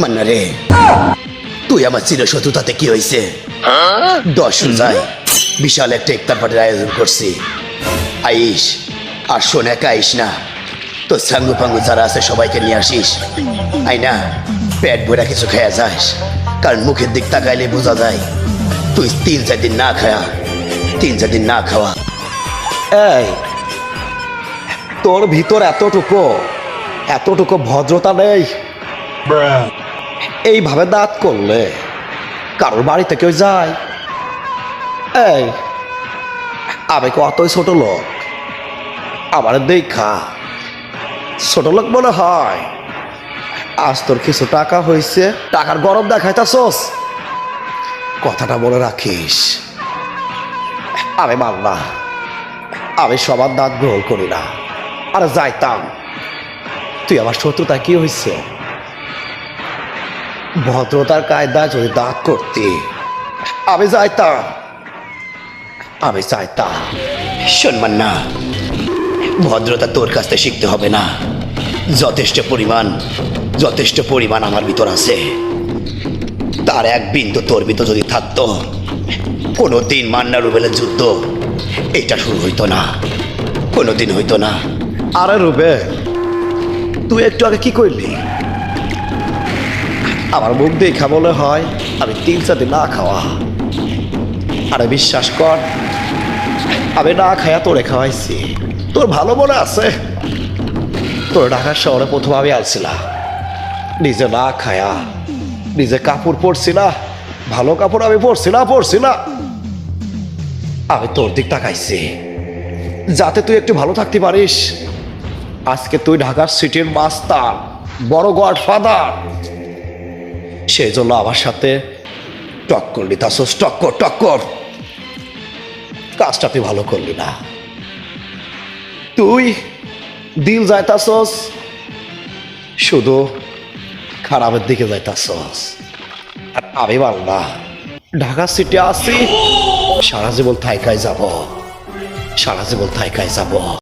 মান্না রে তুই আমার চিরশত্রু তাতে কি হয়েছে দশ যাই বিশাল একটা ইফতার পার্টির আয়োজন করছি। আইস, আর শোন, একা আইস না। তোর সাঙ্গু পাঙ্গু যারা আছে, সবাইকে নিয়ে আসিস। আই না, পেট ভরা কিছু খেয়া যাস। কারণ মুখের দিক তাকাইলে বোঝা যায়, তুই তিন চার দিন না খায়া, তিন চার দিন না খাওয়া। এই, তোর ভিতর এতটুকু এতটুকু ভদ্রতা নেই। এইভাবে দাঁত করলে কারোর বাড়িতে কেউ যায়? এই, আমি কতই ছোট লোক? আমার দেখা ছোট লোক মনে হয়। আজ তোর কিছু টাকা হয়েছে, টাকার গরম দেখাইতাছোস। কথাটা মনে রাখিস। আমি মানলা আমি সবার দাঁত গ্রহণ করি না। আর যাইতাম। তুই আমার শত্রুতা কি হয়েছে? ভদ্রতার কায়দা যদি দাগ করতে। আমি যাইতাম আমি চাইতাম। সম্মান না ভদ্রতা তোর কাছ থেকে শিখতে হবে না। যথেষ্ট পরিমাণ যথেষ্ট পরিমাণ আমার ভিতর আছে। তার এক বিন্দু তোর ভিতর যদি থাকতো কোনো দিন মান্না রুবেলের যুদ্ধ, এটা শুরু হইতো না। কোনো দিন হইতো না। আরে রুবে তুই একটু আগে কি করলি? আমার মুখ দেখা বলে হয় আমি তিন চার দিন না খাওয়া। আরে বিশ্বাস কর, আমি না খায়া তোরে খাওয়াইছি। তোর ভালো মনে আছে? তোর ঢাকার শহরে প্রথম আমি আলছিলাম নিজে না খায়া, নিজে কাপড় পরছি না, ভালো কাপড় আমি পরছি না পরছি না। আমি তোর দিক তাকাইছি যাতে তুই একটু ভালো থাকতে পারিস। আজকে তুই ঢাকার সিটির মাস্তান, বড় গড ফাদার সেই জন্য আমার সাথে টক্কর নিতাসস টক্কর টক্কর। কাজটা তুই ভালো করলি না। তুই দিল যাইতাসস শুধু খারাপের দিকে যাইতাসস আর আমি বাংলা ঢাকা সিটি আসি, সারা জীবন থাইকায় যাব। সারা জীবন থাইকায় যাব।